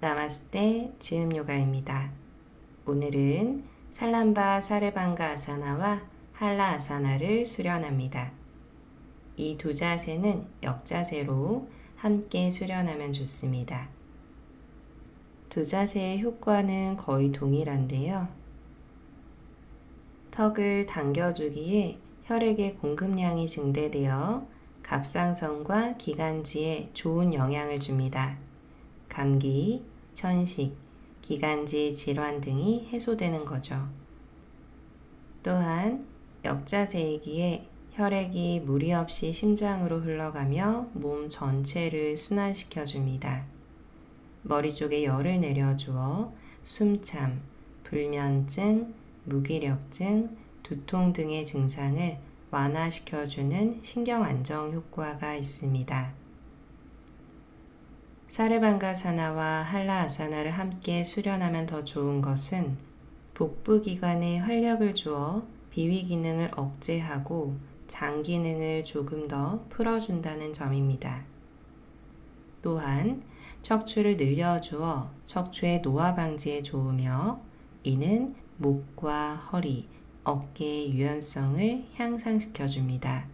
나마스테 지음 요가입니다. 오늘은 살람바 사르방가 아사나와 할라 아사나를 수련합니다. 이 두 자세는 역자세로 함께 수련하면 좋습니다. 두 자세의 효과는 거의 동일한데요. 턱을 당겨주기에 혈액의 공급량이 증대되어 갑상선과 기관지에 좋은 영향을 줍니다. 감기, 천식, 기관지 질환 등이 해소되는 거죠. 또한 역자세이기에 혈액이 무리 없이 심장으로 흘러가며 몸 전체를 순환시켜 줍니다. 머리 쪽에 열을 내려주어 숨참, 불면증, 무기력증, 두통 등의 증상을 완화시켜주는 신경 안정 효과가 있습니다. 사르방가사나와 할라아사나를 함께 수련하면 더 좋은 것은 복부 기관에 활력을 주어 비위 기능을 억제하고 장 기능을 조금 더 풀어준다는 점입니다. 또한 척추를 늘려주어 척추의 노화 방지에 좋으며 이는 목과 허리, 어깨의 유연성을 향상시켜 줍니다.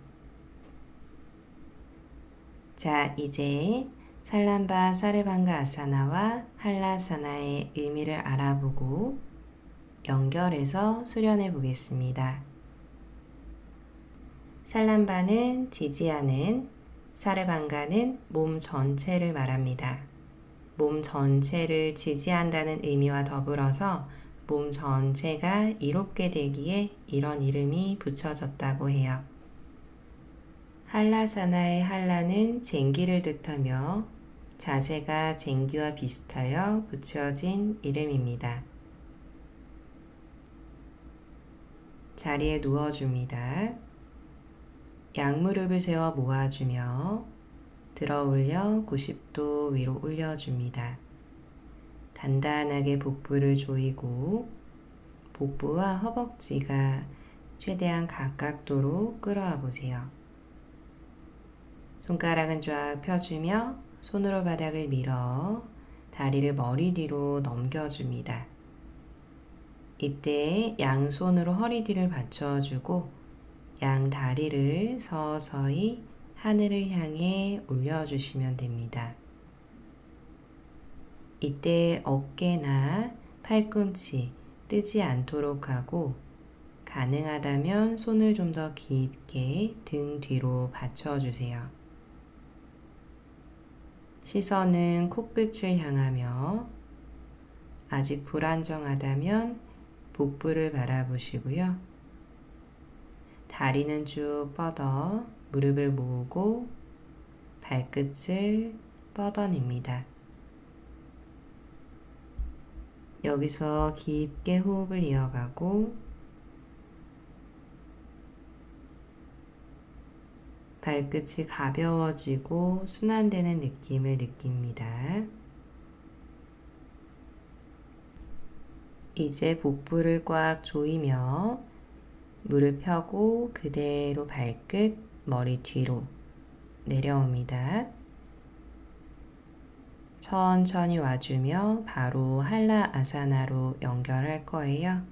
자, 이제 살람바 사르방가 아사나와 할라사나의 의미를 알아보고 연결해서 수련해 보겠습니다. 살람바는 지지하는, 사르방가는 몸 전체를 말합니다. 몸 전체를 지지한다는 의미와 더불어서 몸 전체가 이롭게 되기에 이런 이름이 붙여졌다고 해요. 한라사나의 한라는 쟁기를 뜻하며 자세가 쟁기와 비슷하여 붙여진 이름입니다. 자리에 누워줍니다. 양무릎을 세워 모아주며 들어 올려 90도 위로 올려줍니다. 단단하게 복부를 조이고 복부와 허벅지가 최대한 가깝도록 끌어와 보세요. 손가락은 쫙 펴주며 손으로 바닥을 밀어 다리를 머리 뒤로 넘겨줍니다. 이때 양손으로 허리 뒤를 받쳐주고 양 다리를 서서히 하늘을 향해 올려주시면 됩니다. 이때 어깨나 팔꿈치 뜨지 않도록 하고 가능하다면 손을 좀 더 깊게 등 뒤로 받쳐주세요. 시선은 코끝을 향하며 아직 불안정하다면 복부를 바라보시고요. 다리는 쭉 뻗어 무릎을 모으고 발끝을 뻗어냅니다. 여기서 깊게 호흡을 이어가고 발끝이 가벼워지고 순환되는 느낌을 느낍니다. 이제 복부를 꽉 조이며 무릎 펴고 그대로 발끝, 머리 뒤로 내려옵니다. 천천히 와주며 바로 한라 아사나로 연결할 거예요.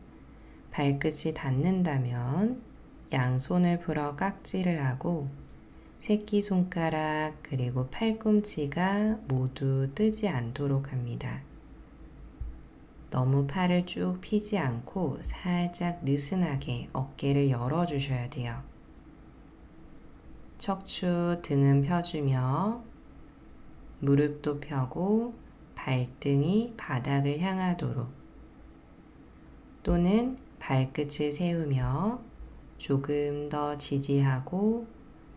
발끝이 닿는다면 양손을 풀어 깍지를 하고 새끼손가락 그리고 팔꿈치가 모두 뜨지 않도록 합니다. 너무 팔을 쭉 피지 않고 살짝 느슨하게 어깨를 열어주셔야 돼요. 척추 등은 펴주며 무릎도 펴고 발등이 바닥을 향하도록 또는 발끝을 세우며 조금 더 지지하고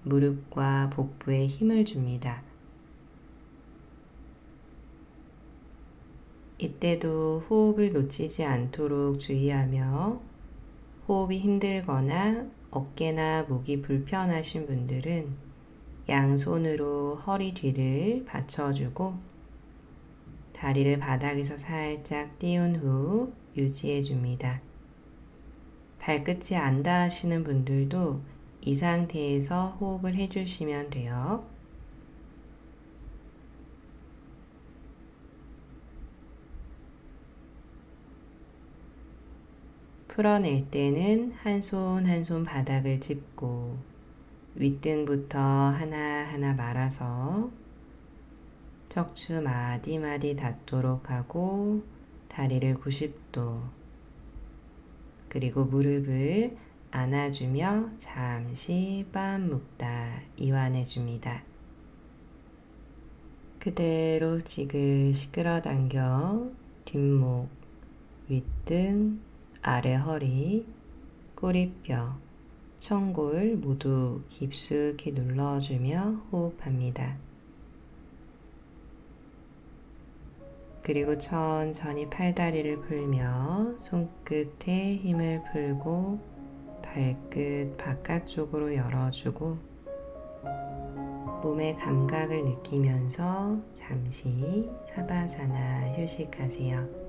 무릎과 복부에 힘을 줍니다. 이때도 호흡을 놓치지 않도록 주의하며 호흡이 힘들거나 어깨나 목이 불편하신 분들은 양손으로 허리 뒤를 받쳐주고 다리를 바닥에서 살짝 띄운 후 유지해 줍니다. 발끝이 안 닿으시는 분들도 이 상태에서 호흡을 해주시면 돼요. 풀어낼 때는 한 손 한 손 바닥을 짚고 윗등부터 하나하나 말아서 척추 마디마디 닿도록 하고 다리를 90도 그리고 무릎을 안아주며 잠시 빤 묶다 이완해 줍니다. 그대로 지그시 끌어당겨 뒷목, 윗등, 아래 허리, 꼬리뼈, 청골 모두 깊숙이 눌러주며 호흡합니다. 그리고 천천히 팔다리를 풀며 손끝에 힘을 풀고 발끝 바깥쪽으로 열어주고 몸의 감각을 느끼면서 잠시 사바사나 휴식하세요.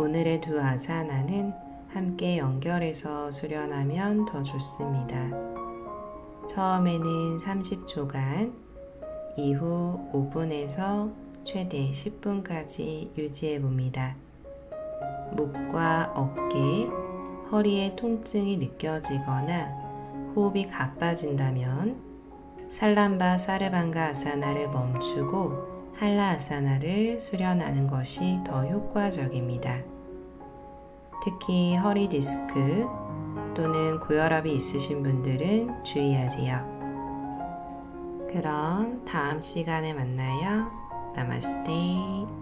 오늘의 두 아사나는 함께 연결해서 수련하면 더 좋습니다. 처음에는 30초간, 이후 5분에서 최대 10분까지 유지해 봅니다. 목과 어깨, 허리에 통증이 느껴지거나 호흡이 가빠진다면 살람바 사르반가 아사나를 멈추고 할라 아사나를 수련하는 것이 더 효과적입니다. 특히 허리 디스크 또는 고혈압이 있으신 분들은 주의하세요. 그럼 다음 시간에 만나요. 나마스테.